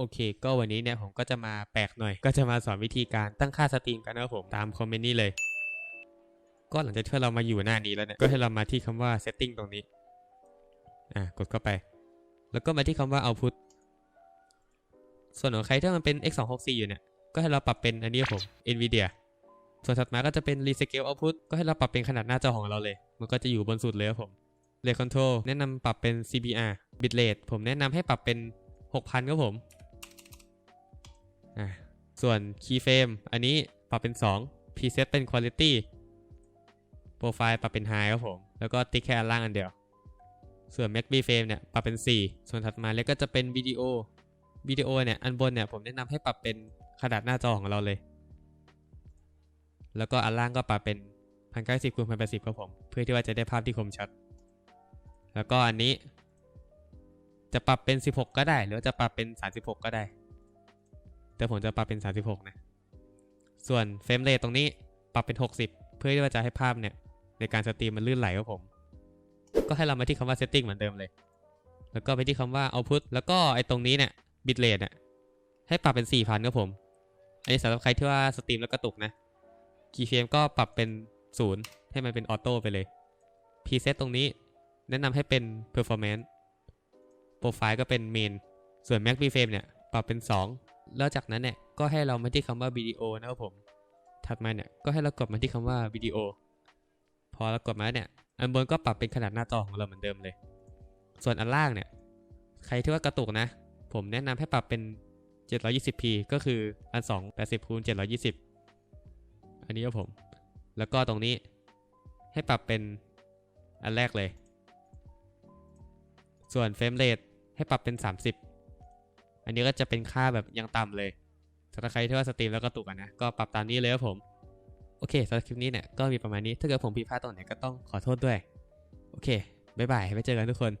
โอเค ก็วันนี้เนี่ยผมก็จะมาแปลกหน่อย ก็จะมาสอนวิธีการตั้งค่าสตรีมกันนะครับผม ตามคอมเมนต์นี้เลย ก็หลังจากที่เรามาอยู่หน้านี้แล้วเนี่ย ก็ให้เรามาที่คำว่า setting ตรงนี้ อะ กดเข้าไป แล้วก็มาที่คำว่า output ส่วนของใครที่มันเป็น x264 อยู่เนี่ย ก็ให้เราปรับเป็นอันนี้ผม nvidia ส่วนถัดมาก็จะเป็น rescale output ก็ให้เราปรับเป็นขนาดหน้าจอของเราเลย มันก็จะอยู่บนสุดเลยครับผม rate control แนะนำปรับเป็น cbr bitrate ผมแนะนำให้ปรับเป็น 6,000ครับผม ส่วน keyframe อันนี้ปรับเป็น 2 preset เป็น quality profile ปรับเป็น high ครับผม แล้วก็ติ๊กแค่อันล่างอันเดียว ส่วน max b frame เนี่ยปรับเป็น 4 ส่วนถัดมาแล้วก็จะเป็นวิดีโอวิดีโอเนี่ยอันบนเนี่ยผมแนะนำให้ปรับเป็นขนาดหน้าจอของเราเลย แล้วก็อันล่างก็ปรับเป็น1090คูณ1080ครับผม เพื่อที่ว่าจะได้ภาพที่คมชัด แล้วก็อันนี้ จะปรับเป็น 16 ก็ได้ หรือจะปรับเป็น 36 ก็ได้ แต่ผมจะปรับเป็น 36 นะ ส่วนเฟรมเรทตรงนี้ปรับเป็น 60 เพื่อที่จะให้ภาพเนี่ย ในการสตรีมมันลื่นไหลครับผม ก็ให้เรามาที่คำว่า setting เหมือนเดิมเลย แล้วก็ไปที่คำว่า output แล้วก็ไอ้ตรงนี้เนี่ย bitrate เนี่ยให้ปรับเป็น 4,000ครับผม อันนี้สำหรับใครที่ว่าสตรีมแล้วกระตุกนะ keyframe ก็ปรับเป็น0ให้มันเป็นออโต้ไปเลย preset ตรงนี้แนะนำให้เป็น performance profile ก็เป็น main ส่วน max b frame เนี่ยปรับเป็น 2 แล้วจากนั้นเนี่ยก็ให้เรามาที่คำว่าวิดีโอนะครับผม ถัดมาเนี่ยก็ให้เรากดมาที่คำว่าวิดีโอ พอเรากดมาเนี่ยอันบนก็ปรับเป็นขนาดหน้าจอของเราเหมือนเดิมเลย ส่วนอันล่างเนี่ยใครที่ว่ากระตุกนะ ผมแนะนำให้ปรับเป็น 720p ก็คืออัน2 80คูณ720 อันนี้ครับผม แล้วก็ตรงนี้ให้ปรับเป็นอันแรกเลย ส่วนเฟรมเรทให้ปรับเป็น 30 อันนี้ก็จะเป็นค่าแบบยังต่ำเลยสำหรับใครที่ว่าสตรีมแล้วก็ตุกนะ ก็ปรับตามนี้เลยครับผม โอเคสำหรับคลิปนี้เนี่ยก็มีประมาณนี้ ถ้าเกิดผมผิดพลาดตรงไหนก็ต้องขอโทษด้วย โอเค บ๊ายบาย ไว้เจอกันทุกคน